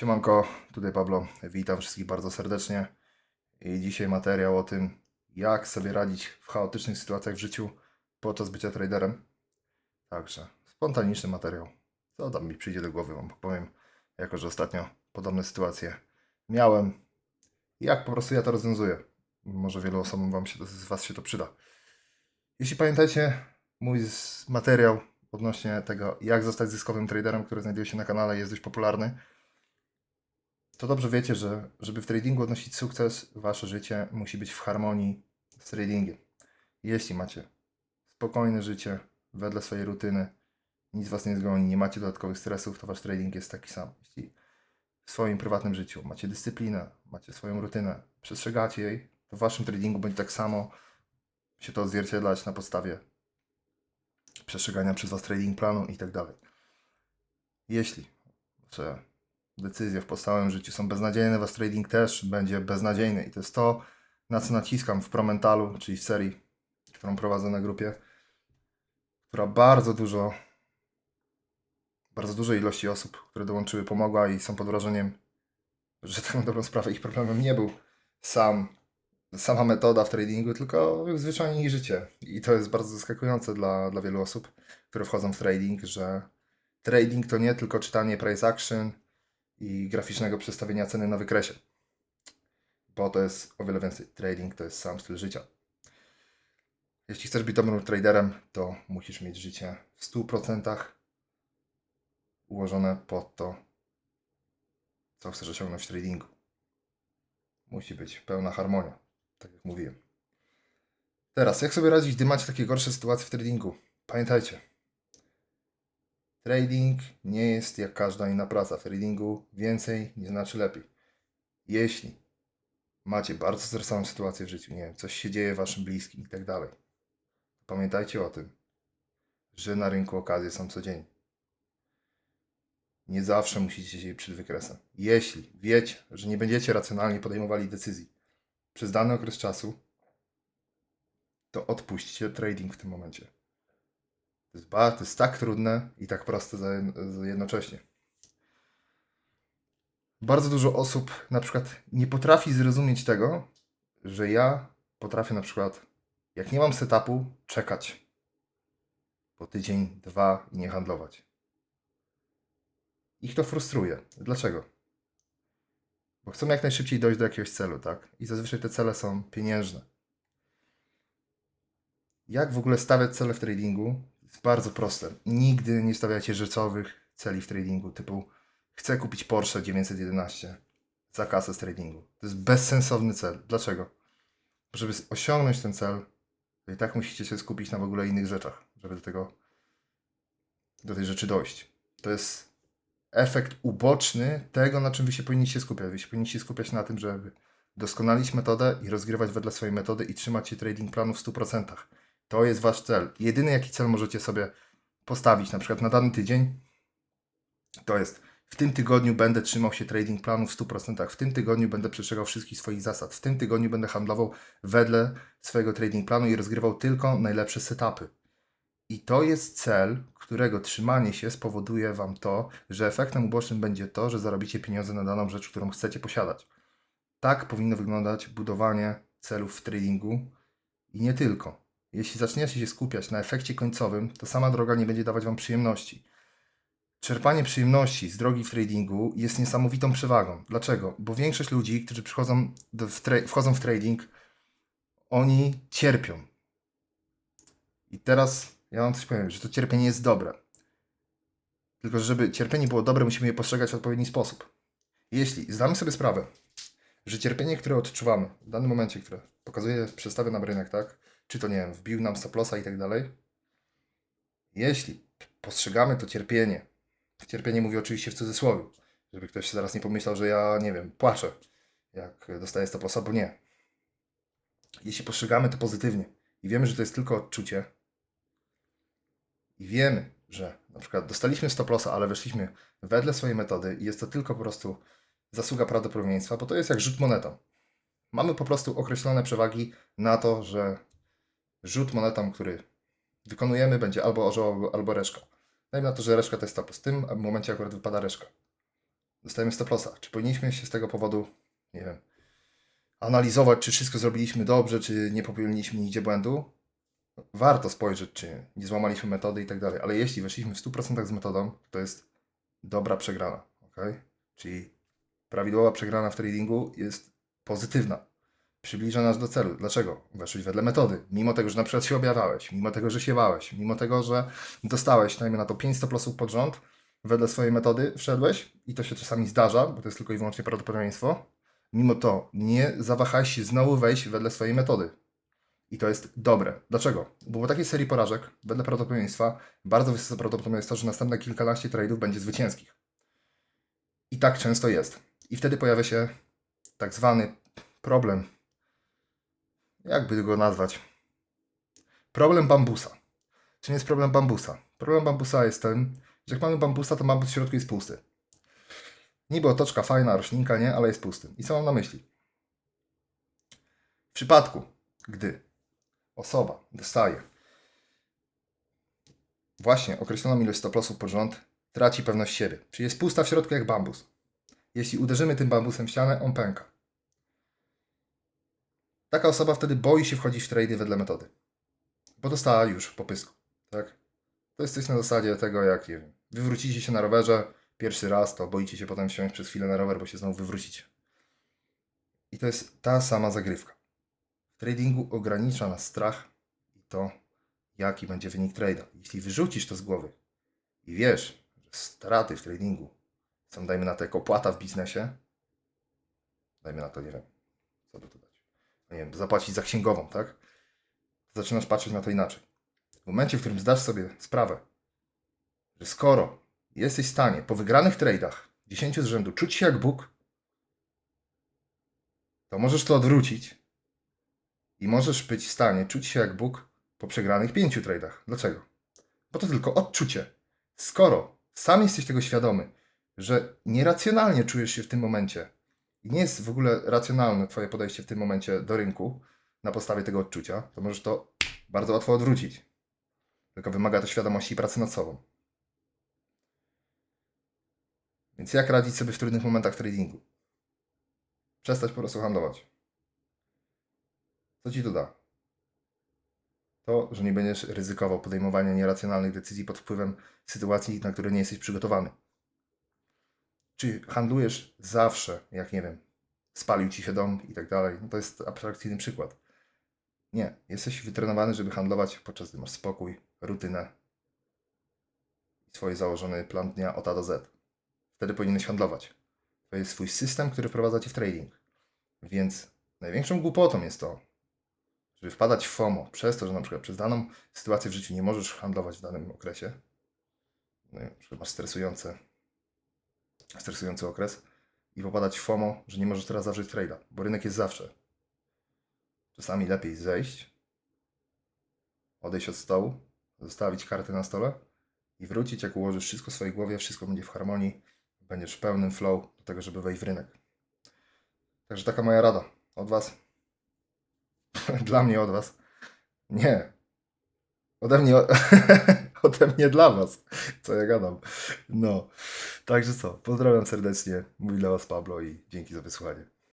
Siemanko, tutaj Pablo. Witam wszystkich bardzo serdecznie. I dzisiaj materiał o tym, jak sobie radzić w chaotycznych sytuacjach w życiu podczas bycia traderem. Także spontaniczny materiał. Co tam mi przyjdzie do głowy, wam powiem, jako że ostatnio podobne sytuacje miałem. Jak po prostu ja to rozwiązuję. Może wielu osobom wam się, z Was się to przyda. Jeśli pamiętacie mój materiał odnośnie tego, jak zostać zyskowym traderem, który znajduje się na kanale, jest dość popularny to dobrze wiecie, że żeby w tradingu odnosić sukces, wasze życie musi być w harmonii z tradingiem. Jeśli macie spokojne życie, wedle swojej rutyny, nic was nie zgoni, nie macie dodatkowych stresów, to wasz trading jest taki sam. Jeśli w swoim prywatnym życiu macie dyscyplinę, macie swoją rutynę, przestrzegacie jej, to w waszym tradingu będzie tak samo się to odzwierciedlać na podstawie przestrzegania przez was trading planu i tak dalej. Jeśli wasze decyzje w podstawowym życiu są beznadziejne, wasz trading też będzie beznadziejny. I to jest to, na co naciskam w Promentalu, czyli w serii, którą prowadzę na grupie, która bardzo dużo, bardzo dużej ilości osób, które dołączyły, pomogła i są pod wrażeniem, że tak na dobrą sprawę ich problemem nie był sam, sama metoda w tradingu, tylko zwyczajnie ich życie. I to jest bardzo zaskakujące dla, dla wielu osób, które wchodzą w trading, że trading to nie tylko czytanie price action, i graficznego przedstawienia ceny na wykresie. Bo to jest o wiele więcej. Trading to jest sam styl życia. Jeśli chcesz być dobrym traderem, to musisz mieć życie w 100% ułożone pod to, co chcesz osiągnąć w tradingu. Musi być pełna harmonia, tak jak mówiłem. Teraz, jak sobie radzić, gdy macie takie gorsze sytuacje w tradingu? Pamiętajcie, Trading nie jest jak każda inna praca. W tradingu więcej nie znaczy lepiej. Jeśli macie bardzo stresową sytuację w życiu, nie wiem, coś się dzieje waszym bliskim i tak dalej, pamiętajcie o tym, że na rynku okazje są codziennie. Nie zawsze musicie siedzieć przed wykresem. Jeśli wiecie, że nie będziecie racjonalnie podejmowali decyzji przez dany okres czasu, to odpuśćcie trading w tym momencie. To jest, to jest tak trudne i tak proste jednocześnie. Bardzo dużo osób na przykład nie potrafi zrozumieć tego, że ja potrafię na przykład, jak nie mam setupu, czekać po tydzień, dwa i nie handlować. Ich to frustruje. Dlaczego? Bo chcą jak najszybciej dojść do jakiegoś celu, tak? I zazwyczaj te cele są pieniężne. Jak w ogóle stawiać cele w tradingu? Bardzo proste. Nigdy nie stawiacie rzeczowych celi w tradingu, typu chcę kupić Porsche 911 za kasę z tradingu. To jest bezsensowny cel. Dlaczego? Żeby osiągnąć ten cel, to i tak musicie się skupić na w ogóle innych rzeczach, żeby do tego, do tej rzeczy dojść. To jest efekt uboczny tego, na czym wy się powinniście skupiać. Wy się powinniście skupiać na tym, żeby doskonalić metodę i rozgrywać wedle swojej metody i trzymać się trading planu w 100%. To jest wasz cel. Jedyny jaki cel możecie sobie postawić, na przykład na dany tydzień, to jest w tym tygodniu będę trzymał się trading planu w 100%, w tym tygodniu będę przestrzegał wszystkich swoich zasad, w tym tygodniu będę handlował wedle swojego trading planu i rozgrywał tylko najlepsze setupy. I to jest cel, którego trzymanie się spowoduje Wam to, że efektem ubocznym będzie to, że zarobicie pieniądze na daną rzecz, którą chcecie posiadać. Tak powinno wyglądać budowanie celów w tradingu i nie tylko. Jeśli zaczniecie się skupiać na efekcie końcowym, to sama droga nie będzie dawać Wam przyjemności. Czerpanie przyjemności z drogi w tradingu jest niesamowitą przewagą. Dlaczego? Bo większość ludzi, którzy przychodzą do, w wchodzą w trading, oni cierpią. I teraz ja Wam coś powiem, że to cierpienie jest dobre. Tylko, że żeby cierpienie było dobre, musimy je postrzegać w odpowiedni sposób. Jeśli zdamy sobie sprawę, że cierpienie, które odczuwamy w danym momencie, które pokazuje, przedstawia nam rynek, tak? Czy to, nie wiem, wbił nam stoplosa i tak dalej. Jeśli postrzegamy to cierpienie, cierpienie mówię oczywiście w cudzysłowie, żeby ktoś się zaraz nie pomyślał, że ja, nie wiem, płaczę, jak dostaję stoplosa, bo nie. Jeśli postrzegamy to pozytywnie i wiemy, że to jest tylko odczucie i wiemy, że na przykład dostaliśmy stoplosa, ale weszliśmy wedle swojej metody i jest to tylko po prostu zasługa prawdopodobieństwa, bo to jest jak rzut monetą. Mamy po prostu określone przewagi na to, że rzut monetą, który wykonujemy, będzie albo orzeł, albo, reszka. Dajmy na to, że reszka to jest stopus. W tym momencie akurat wypada reszka. dostajemy 100%. Czy powinniśmy się z tego powodu, nie wiem, analizować, czy wszystko zrobiliśmy dobrze, czy nie popełniliśmy nigdzie błędu? Warto spojrzeć, czy nie złamaliśmy metody i tak dalej, ale jeśli weszliśmy w 100% z metodą, to jest dobra przegrana, ok? Czyli prawidłowa przegrana w tradingu jest pozytywna. Przybliża nas do celu. Dlaczego? Weszłeś wedle metody. Mimo tego, że na przykład się objawiałeś, mimo tego, że siewałeś, mimo tego, że dostałeś, dajmy na to 5 stop pod rząd, wedle swojej metody wszedłeś i to się czasami zdarza, bo to jest tylko i wyłącznie prawdopodobieństwo. Mimo to nie zawahałeś się znowu wejść wedle swojej metody. I to jest dobre. Dlaczego? Bo po takiej serii porażek, wedle prawdopodobieństwa, bardzo wysoce to, że następne kilkanaście trade'ów będzie zwycięskich. I tak często jest. I wtedy pojawia się tak zwany problem. Jakby go nazwać? Problem bambusa. Czym jest problem bambusa? Problem bambusa jest ten, że jak mamy bambusa, to bambus w środku jest pusty. Niby otoczka fajna, roślinka, nie? Ale jest pusty. I co mam na myśli? W przypadku, gdy osoba dostaje właśnie określoną ilość stoplosów pod rząd, traci pewność siebie. Czyli jest pusta w środku jak bambus. Jeśli uderzymy tym bambusem w ścianę, on pęka. Taka osoba wtedy boi się wchodzić w trady wedle metody. Bo dostała już po pysku. Tak? To jest coś na zasadzie tego, jak nie wiem, wywrócicie się na rowerze pierwszy raz, to boicie się potem wsiąść przez chwilę na rower, bo się znowu wywrócicie. I to jest ta sama zagrywka. W tradingu ogranicza nas strach i to, jaki będzie wynik trade'a. Jeśli wyrzucisz to z głowy i wiesz, że straty w tradingu są, dajmy na to, jako opłata w biznesie, dajmy na to, nie wiem, co by tu dać, nie wiem, zapłacić za księgową, tak? Zaczynasz patrzeć na to inaczej. W momencie, w którym zdasz sobie sprawę, że skoro jesteś w stanie po wygranych trade'ach 10 z rzędu czuć się jak Bóg, to możesz to odwrócić i możesz być w stanie czuć się jak Bóg po przegranych 5 trade'ach. Dlaczego? Bo to tylko odczucie. Skoro sam jesteś tego świadomy, że nieracjonalnie czujesz się w tym momencie i nie jest w ogóle racjonalne Twoje podejście w tym momencie do rynku na podstawie tego odczucia, to możesz to bardzo łatwo odwrócić. Tylko wymaga to świadomości i pracy nad sobą. Więc jak radzić sobie w trudnych momentach tradingu? Przestać po prostu handlować. Co ci to da? To, że nie będziesz ryzykował podejmowania nieracjonalnych decyzji pod wpływem sytuacji, na które nie jesteś przygotowany. Czy handlujesz zawsze, jak nie wiem, spalił ci się dom i tak dalej? No to jest abstrakcyjny przykład. Nie, jesteś wytrenowany, żeby handlować podczas gdy masz spokój, rutynę i swój założony plan dnia od A do Z. Wtedy powinieneś handlować. To jest swój system, który wprowadza cię w trading. Więc największą głupotą jest to, żeby wpadać w FOMO przez to, że na przykład przez daną sytuację w życiu nie możesz handlować w danym okresie. No, masz stresujący, stresujący okres i popadać w FOMO, że nie możesz teraz zawrzeć trade'a, bo rynek jest zawsze. Czasami lepiej zejść, odejść od stołu, zostawić karty na stole i wrócić, jak ułożysz wszystko w swojej głowie, wszystko będzie w harmonii, będziesz w pełnym flow do tego, żeby wejść w rynek. Także taka moja rada od Was. dla mnie od Was. Nie. Ode mnie, ode mnie dla Was. Co ja gadam. No. Także co, pozdrawiam serdecznie. Mówi dla Was Pablo i dzięki za wysłuchanie.